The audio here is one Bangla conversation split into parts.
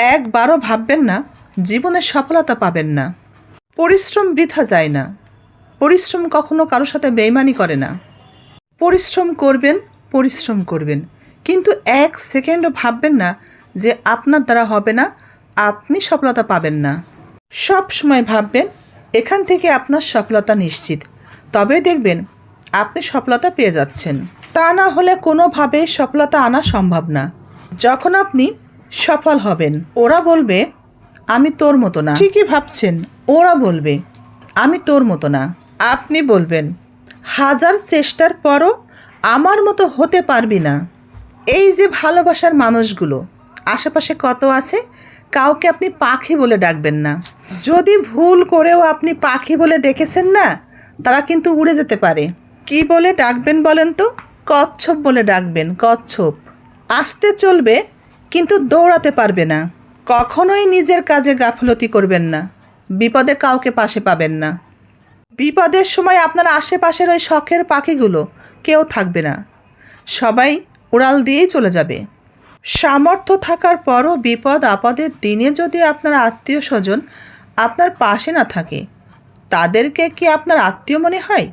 একবারও ভাববেন না, জীবনে সফলতা পাবেন না। পরিশ্রম বৃথা যায় না। পরিশ্রম কখনো কারোর সাথে বেইমানি করে না। পরিশ্রম করবেন পরিশ্রম করবেন। কিন্তু এক সেকেন্ডও ভাববেন না যে আপনার দ্বারা হবে না, আপনি সফলতা পাবেন না। সব সময় ভাববেন, এখান থেকে আপনার সফলতা নিশ্চিত। তবে দেখবেন, আপনি সফলতা পেয়ে যাচ্ছেন। তা না হলে কোনোভাবে সফলতা আনা সম্ভব না। যখন আপনি সফল হবেন। ওরা বলবে, আমি তোর মতো না। ঠিকই ভাবছেন, ওরা বলবে, আমি তোর মতো না। আপনি বলবেন, হাজার চেষ্টার পরও আমার মতো হতে পারবি না। এই যে ভালোবাসার মানুষগুলো, আশেপাশে কত আছে, কাউকে আপনি পাখি বলে ডাকবেন না। যদি ভুল করেও আপনি পাখি বলে ডেকেছেন না, তারা কিন্তু উড়ে যেতে পারে। কি বলে ডাকবেন বলেন তো? কচ্ছপ বলে ডাকবেন, কচ্ছপ। আসতে চলবে কিন্তু দৌড়াতে পারবে না। কখনোই নিজের কাজে গাফলতি করবেন না। বিপদে কাউকে পাশে পাবেন না। বিপদের সময় আপনার আশেপাশের ওই শখের পাখিগুলো কেউ থাকবে না। সবাই উড়াল দিয়েই চলে যাবে। সামর্থ্য থাকার পরও বিপদ, আপদের দিনে যদি আপনার আত্মীয় স্বজন আপনার পাশে না থাকে, তাদেরকে কি আপনার আত্মীয় মনে হয়?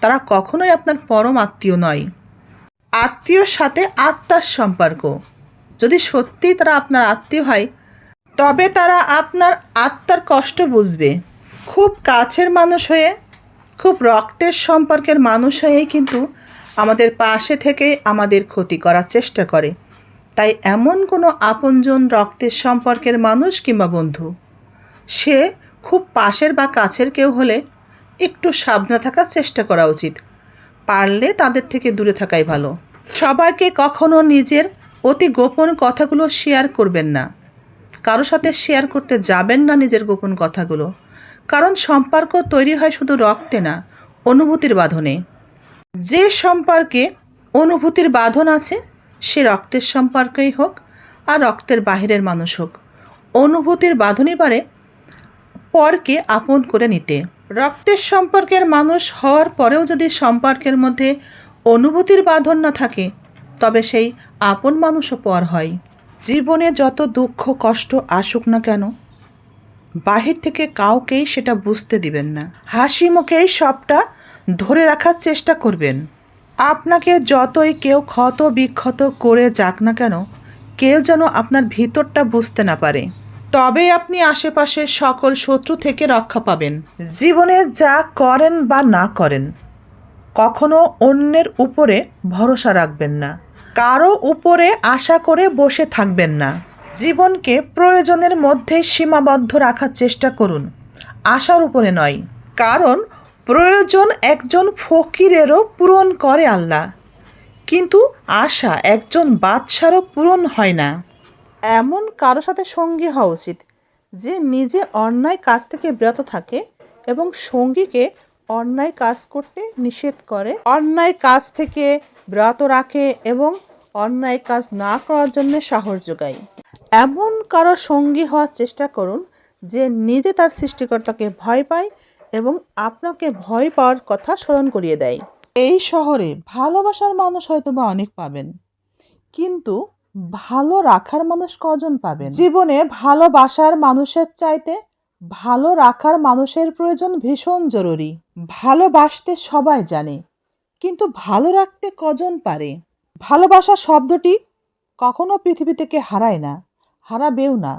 তারা কখনোই আপনার পরম আত্মীয় নয়। আত্মীয়র সাথে আত্মার সম্পর্ক। যদি সত্যিই তারা আপনার আত্মীয় হয়, তবে তারা আপনার আত্মার কষ্ট বুঝবে। খুব কাছের মানুষ হয়ে, খুব রক্তের সম্পর্কের মানুষ হয়েই কিন্তু আমাদের পাশে থেকে আমাদের ক্ষতি করার চেষ্টা করে। তাই এমন কোনো আপনজন রক্তের সম্পর্কের মানুষ কিংবা বন্ধু, সে খুব পাশের বা কাছের কেউ হলে একটু সাবধানে থাকার চেষ্টা করা উচিত। পারলে তাদের থেকে দূরে থাকাই ভালো। সবাইকে কখনো নিজের অতি গোপন কথাগুলো শেয়ার করবেন না। কারও সাথে শেয়ার করতে যাবেন না নিজের গোপন কথাগুলো। কারণ সম্পর্ক তৈরি হয় শুধু রক্তে না, অনুভূতির বাঁধনে। যে সম্পর্কে অনুভূতির বাঁধন আছে, সে রক্তের সম্পর্কেই হোক আর রক্তের বাহিরের মানুষ হোক। অনুভূতির বাঁধনই পারে পরকে আপন করে নিতে। রক্তের সম্পর্কের মানুষ হওয়ার পরেও যদি সম্পর্কের মধ্যে অনুভূতির বাঁধন না থাকে তবে সেই আপন মানুষও পর হয়। জীবনে যত দুঃখ, কষ্ট আসুক না কেন, বাহির থেকে কাউকেই সেটা বুঝতে দিবেন না। হাসি মুখেই সবটা ধরে রাখার চেষ্টা করবেন। আপনাকে যতই কেউ ক্ষত, বিক্ষত করে যাক না কেন, কেউ যেন আপনার ভিতরটা বুঝতে না পারে। তবে আপনি আশেপাশের সকল শত্রু থেকে রক্ষা পাবেন। জীবনে যা করেন বা না করেন, কখনো অন্যের উপরে ভরসা রাখবেন না। কারও উপরে আশা করে বসে থাকবেন না। জীবনকে প্রয়োজনের মধ্যে সীমাবদ্ধ রাখার চেষ্টা করুন। আশার উপরে নয়, কারণ প্রয়োজন একজন ফকিরেরও পূরণ করে আল্লাহ। কিন্তু আশা একজন বাদশারও পূরণ হয় না। এমন কারও সাথে সঙ্গী হওয়া উচিত, যে নিজে অন্যায় কাজ থেকে বিরত থাকে এবং সঙ্গীকে অন্যায় কাজ করতে নিষেধ করে, অন্যায় কাজ থেকে বিরত রাখে এবং অন্যায় কাজ না করার জন্য সাহস যোগায় এমন কারও সঙ্গী হওয়ার চেষ্টা করুন যে নিজে তার সৃষ্টিকর্তাকে ভয় পায় এবং আপনাকে ভয় পাওয়ার কথা স্মরণ করিয়ে দেয়। এই শহরে ভালোবাসার মানুষ হয়তো বা অনেক পাবেন, কিন্তু ভালো রাখার মানুষ কজন পাবেন? জীবনে ভালোবাসার মানুষের চাইতে ভালো রাখার মানুষের প্রয়োজন ভীষণ জরুরি। ভালোবাসতে সবাই জানে, কিন্তু ভালো রাখতে কজন পারে? ভালোবাসা শব্দটি কখনো পৃথিবী থেকে হারায় না, হারাবেও না,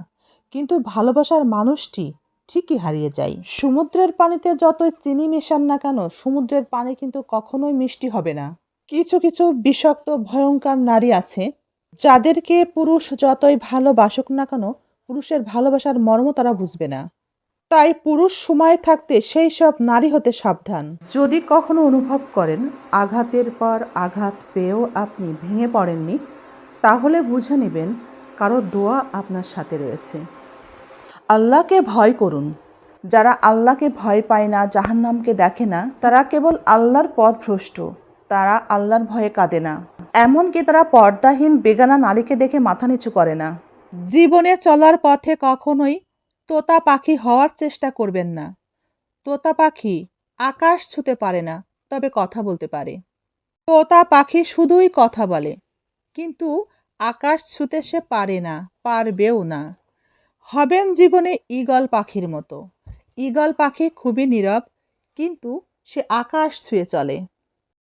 কিন্তু ভালোবাসার মানুষটি ঠিকই হারিয়ে যায়। সমুদ্রের পানিতে যতই চিনি মেশান না কেন, সমুদ্রের পানি কিন্তু কখনোই মিষ্টি হবে না। কিছু কিছু বিষাক্ত, ভয়ঙ্কর নারী আছে, যাদেরকে পুরুষ যতই ভালোবাসুক না কেন, পুরুষের ভালোবাসার মর্ম তারা বুঝবে না। তাই পুরুষ সময় থাকতে সেই সব নারী হতে সাবধান। যদি কখনো অনুভব করেন আঘাতের পর আঘাত পেয়েও আপনি ভেঙে পড়েননি তাহলে বুঝে নেবেন কারও দোয়া আপনার সাথে রয়েছে। আল্লাহকে ভয় করুন। যারা আল্লাহকে ভয় পায় না জাহান্নামকে দেখে না তারা কেবল আল্লাহর পথ ভ্রষ্ট। তারা আল্লাহর ভয়ে কাঁদে না। এমনকি তারা পর্দাহীন বেগানা নারীকে দেখে মাথা নিচু করে না। জীবনে চলার পথে কখনোই তোতা পাখি হওয়ার চেষ্টা করবেন না। তোতা পাখি আকাশ ছুতে পারে না, তবে কথা বলতে পারে। তোতা পাখি শুধুই কথা বলে, কিন্তু আকাশ ছুতে সে পারে না, পারবেও না। হবেন জীবনে ঈগল পাখির মতো। ঈগল পাখি খুবই নীরব, কিন্তু সে আকাশ ছুঁয়ে চলে।